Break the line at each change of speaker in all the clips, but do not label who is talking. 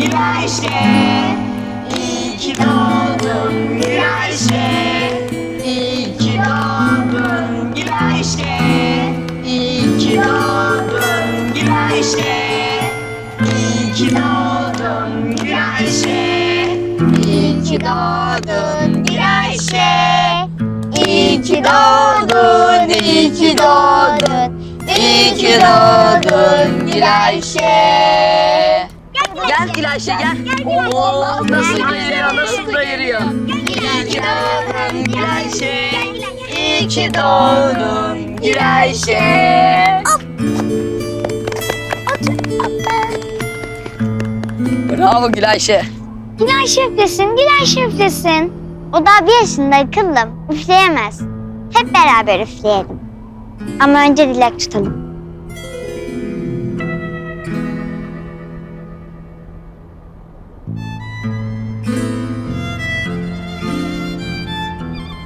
Gülayşe. İyi ki doğdun Gülayşe. İyi ki doğdun Gülayşe. İyi ki doğdun Gülayşe. İyi ki doğdun Gülayşe. İyi ki doğdun Gülayşe. İyi ki doğdun, iyi ki doğdun. İyi ki doğdun Gülayşe
Gel Gülayşe gel. Oo, nasıl geliyor, nasıl da yürüyor.
İyi ki doğdun Gülayşe İyi ki doğdun Gülayşe
Bravo Gülayşe.
Günay şifresin, Günay şifresin. O daha bir yaşında akıllım. Üfleyemez. Hep beraber üfleyelim. Ama önce dilek tutalım.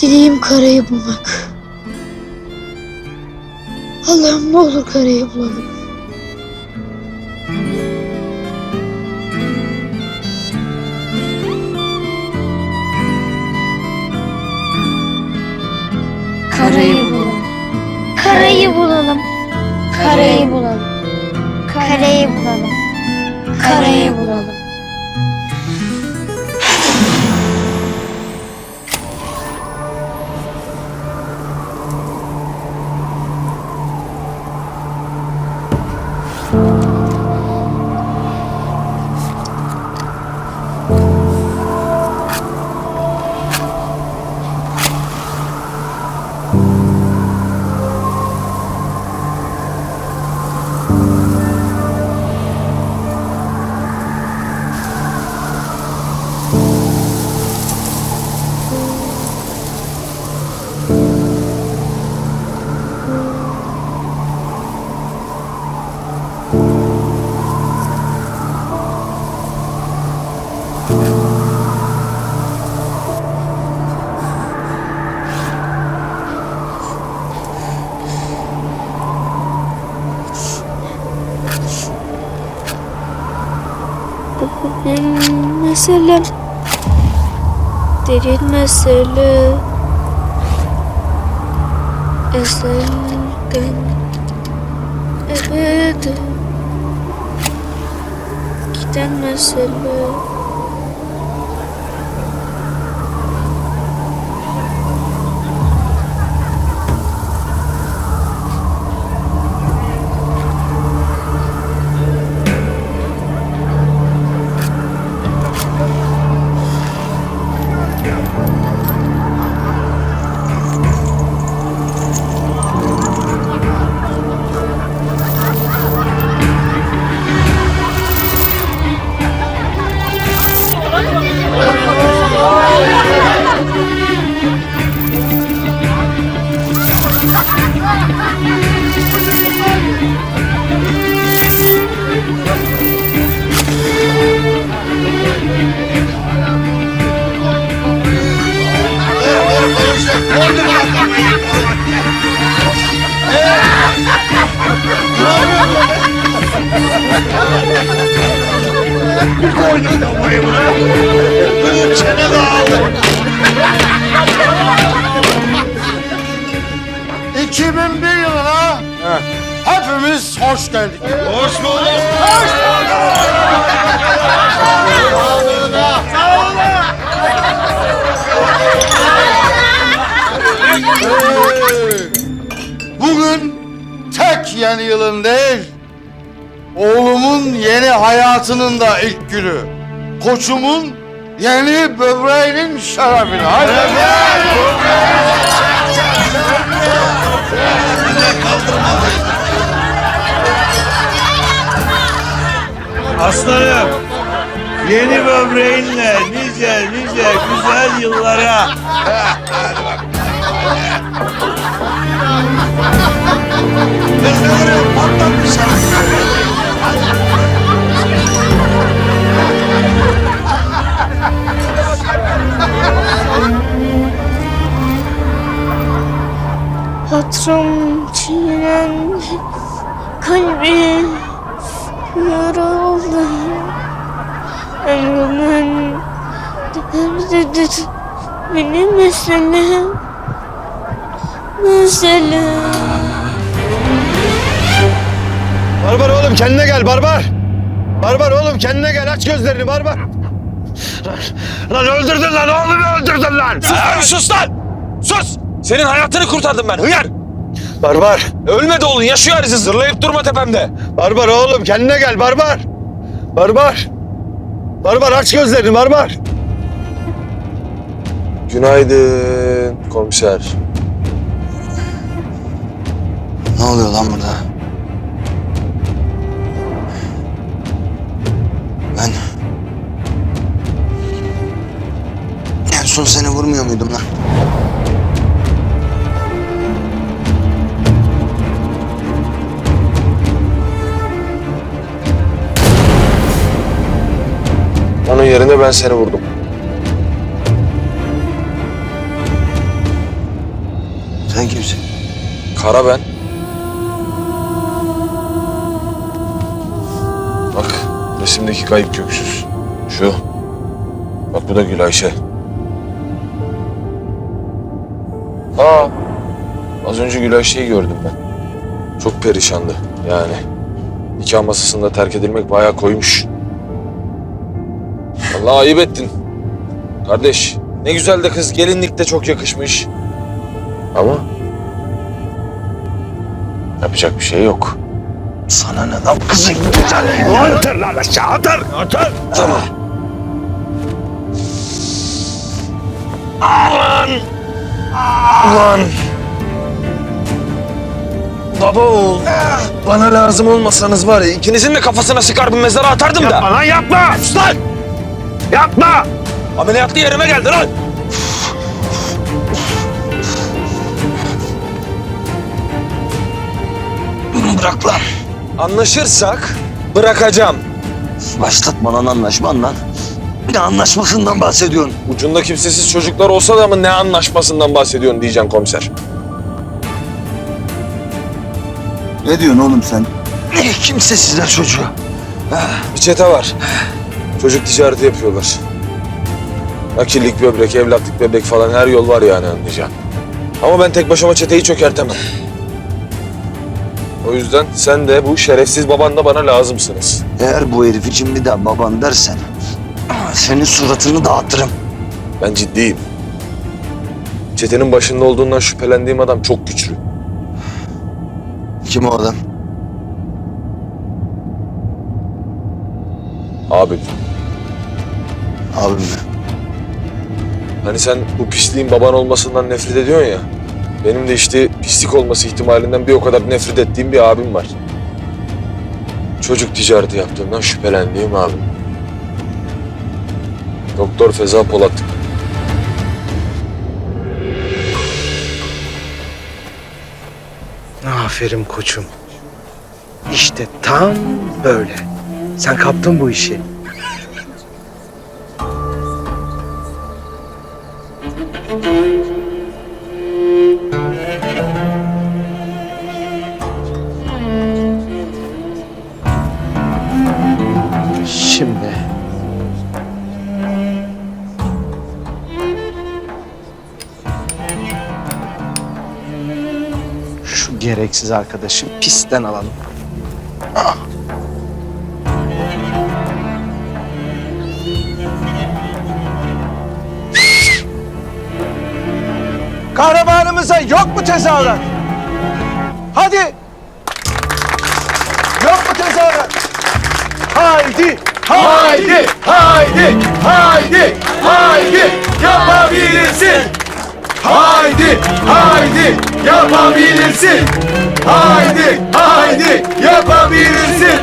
Dileğim karayı bulmak. Allah'ım ne olur karayı bulalım.
Karayı bulalım. Karayı bulalım. Karayı bulalım. Karayı bulalım. Karayı
meselem. Derin mesele. Ezelden ebede giden mesele
He. 2001 yılına hepimiz hoş geldik. Hoş bulduk. Hoş bulduk. Bugün tek yeni yılın değil, oğlumun yeni hayatının da ilk günü. Koçumun yeni böbreğinin şerefine. Hadi.
Aslanım, yeni böbreğinle nice nice güzel yıllara.
Hatırım çiğnendi kalbim yoruldu
Ömrümün benim meselem meselem
Barbar oğlum kendine gel Barbar. Barbar oğlum kendine gel aç gözlerini Barbar. Lan öldürdün lan oğlumu öldürdün lan.
Ay, sus lan! Sus! Senin hayatını kurtardım ben hıyar!
Barbar.
Ölmedi oğlun yaşıyor Aziz zırlayıp durma tepemde.
Barbar oğlum kendine gel Barbar. Barbar. Barbar aç gözlerini Barbar.
Günaydın komiser.
Ne oluyor lan burada? Ben... En son seni vurmuyor muydum lan?
Onun yerine ben seni vurdum.
Sen kimsin?
Kara ben. Bak resimdeki kayıp köksüz. Şu. Bak bu da Gül Ayşe. Aa. Az önce Gül Ayşe'yi gördüm ben. Çok perişandı yani. Nikah masasında terk edilmek bayağı koymuş. Allah ayıp ettin. Kardeş ne güzel de kız gelinlikte çok yakışmış. Ama yapacak bir şey yok.
Sana ne lan kızın güzel? Atar lan aşağı atar. Atar.
Tamam. Ulan! Baba oğul. Bana lazım olmasanız var ya ikinizin de kafasına sıkar bir mezara atardım da.
Yapma lan yapma.
Sus lan!
Yapma.
Ameliyatlı yerime geldi lan.
Bırak lan.
Anlaşırsak bırakacağım.
Başlatma lan anlaşman lan. Ne anlaşmasından bahsediyorsun?
Ucunda kimsesiz çocuklar olsa da mı ne anlaşmasından bahsediyorsun diyeceksin komiser.
Ne diyorsun oğlum sen? Ne kimsesizler çocuğu?
Bir çete var. Çocuk ticareti yapıyorlar. Nakillik böbrek, evlatlık böbrek falan her yol var yani anlayacağın. Ama ben tek başıma çeteyi çökertemem. O yüzden sen de bu şerefsiz baban da bana lazımsınız.
Eğer bu herif için bir daha baban dersen... ...senin suratını dağıtırım.
Ben ciddiyim. Çetenin başında olduğundan şüphelendiğim adam çok güçlü.
Kim o adam?
Abim.
Abim mi?
Hani sen bu pisliğin baban olmasından nefret ediyorsun ya. Benim de işte pislik olması ihtimalinden bir o kadar nefret ettiğim bir abim var. Çocuk ticareti yaptığından şüphelendiğim abim. Doktor Feza Polat.
Aferin koçum. İşte tam böyle. Sen kaptın bu işi. Gereksiz arkadaşı pistten alalım. Kahramanımıza yok mu tezahürat? Hadi! Yok mu tezahürat? Haydi! Haydi! Haydi! Haydi! Haydi! Yapabilirsin! Haydi! Haydi! Yapabilirsin! Haydi! Haydi! Yapabilirsin!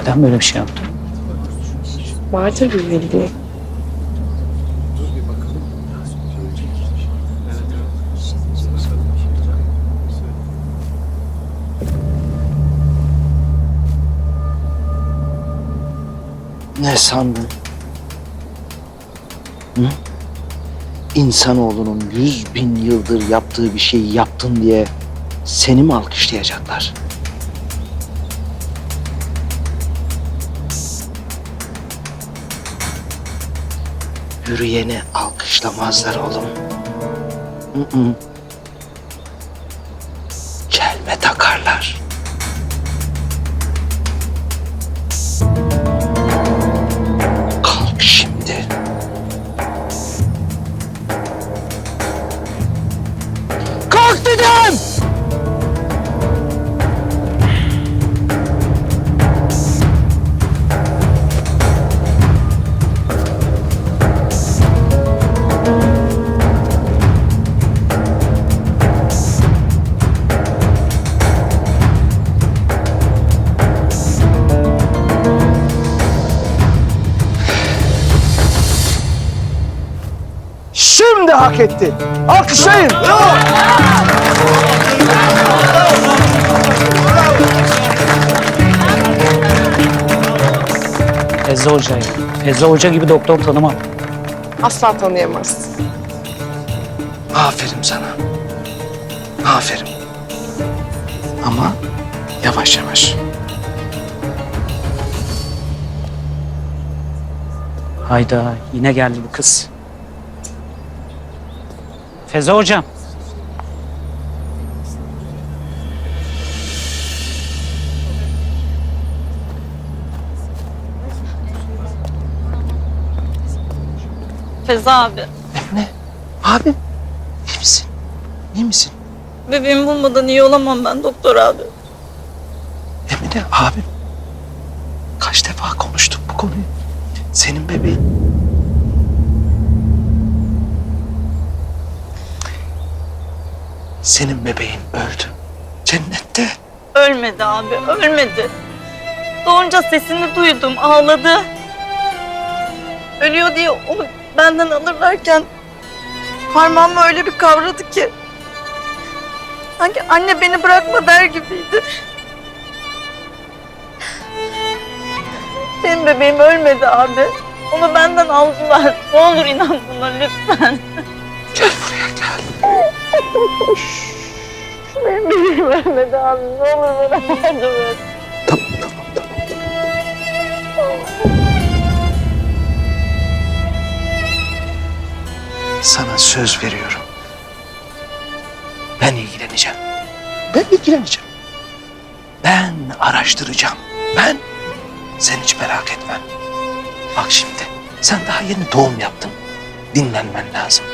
Neden böyle bir şey yaptın?
Vardır bir bildiği.
Ne sandın? Hı? insanoğlunun yüz bin yıldır yaptığı bir şeyi yaptın diye seni mi alkışlayacaklar? Yürüyeni alkışlamazlar oğlum. Hı hı. Çelme takarlar. Hak etti. Alkışlayın.
Fezza Hoca'yı. Fezza Hoca gibi doktor tanımam.
Asla tanıyamazsın.
Aferin sana. Aferin. Ama yavaş yavaş.
Hayda yine geldi bu kız. Feza Hocam.
Feza abi.
Emine. Abim. iyi misin? İyi misin?
Bebeğimi bulmadan iyi olamam ben doktor abi.
Emine abim. Kaç defa konuştuk bu konuyu. Senin bebeğin. Senin bebeğin öldü. Cennette.
Ölmedi abi ölmedi. Doğunca sesini duydum ağladı. Ölüyor diye onu benden alırlarken parmağımı öyle bir kavradı ki. Sanki anne beni bırakma der gibiydi. Benim bebeğim ölmedi abi. Onu benden aldılar. Ne olur inan buna lütfen. Benim bebeğim ölmedi abi. Ne olur bana yardım et.
Tamam tamam tamam. Sana söz veriyorum. Ben ilgileneceğim. Ben ilgileneceğim. Ben araştıracağım. Ben. Sen hiç merak etme. Bak şimdi sen daha yeni doğum yaptın. Dinlenmen lazım.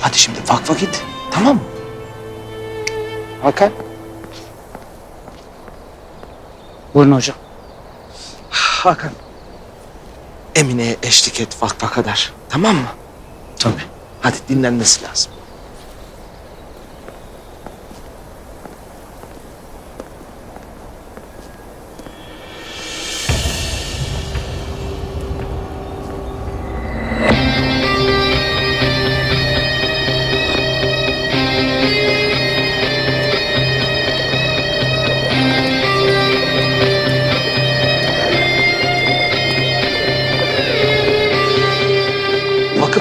Hadi şimdi vakfa git. Tamam mı? Hakan.
Buyurun hocam.
Hakan. Emine'ye eşlik et vakfa kadar. Tamam mı?
Tabii.
Hadi dinlenmesi lazım.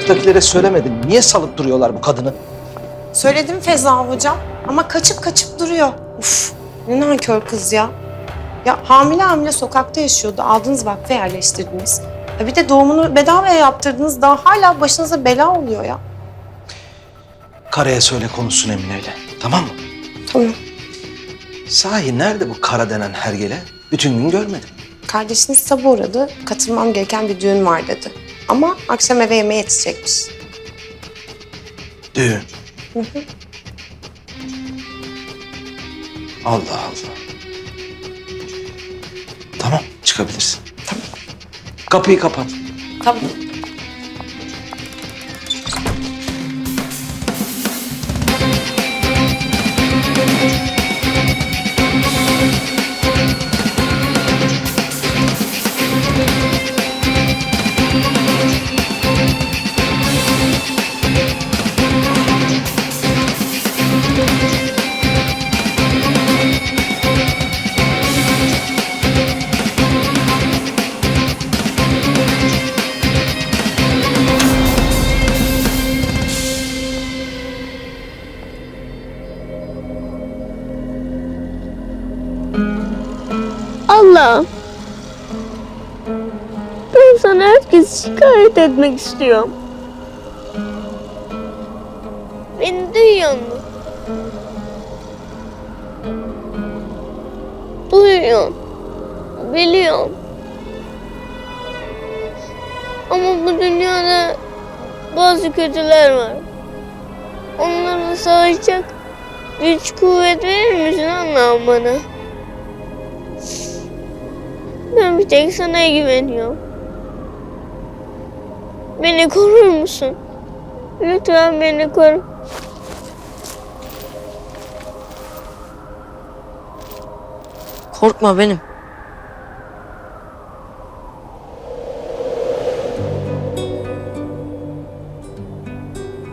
Vakıftakilere söylemedin. Niye salıp duruyorlar bu kadını?
Söyledim Feza hocam ama kaçıp kaçıp duruyor. Uf ne nankör kız ya. Ya hamile hamile sokakta yaşıyordu. Aldınız vakfe yerleştirdiniz. Ya bir de doğumunu bedavaya yaptırdınız. Daha hala başınıza bela oluyor ya.
Karaya söyle konuşsun Emine'yle. Tamam mı?
Tamam.
Sahi nerede bu kara denen hergele? Bütün gün görmedim.
Kardeşiniz sabah uğradı. Katılmam gereken bir düğün var dedi. Ama akşam eve yemeğe yetişecekmiş.
Düğün. Allah Allah. Tamam çıkabilirsin. Tamam. Kapıyı kapat.
Tamam.
Ben sana herkes şikayet etmek istiyorum. Beni duyuyor musun? Duyuyorum. Biliyorum. Ama bu dünyada bazı kötüler var. Onlarla savaşacak güç kuvvet verir misin Allah'ım bana? Ben bir tek sana güveniyorum. Beni korur musun? Lütfen beni koru.
Korkma benim.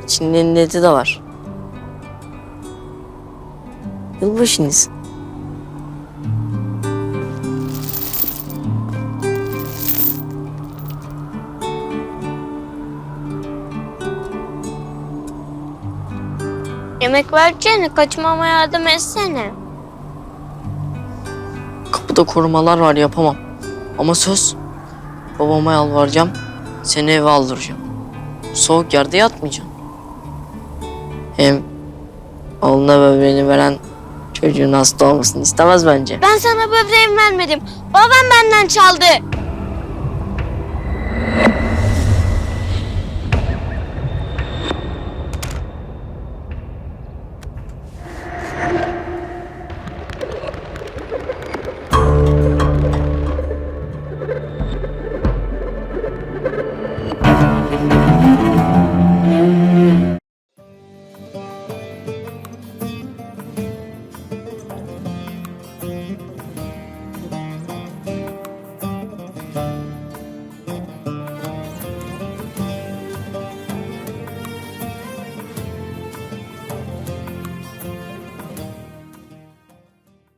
İçinde niyeti de var. Yılbaşınız.
Yemek vereceğine kaçmama yardım etsene.
Kapıda korumalar var yapamam. Ama söz. Babama yalvaracağım. Seni eve aldıracağım. Soğuk yerde yatmayacaksın. Hem oğluna böbreğini veren çocuğun hasta olmasını istemez bence.
Ben sana böbreğimi vermedim. Babam benden çaldı.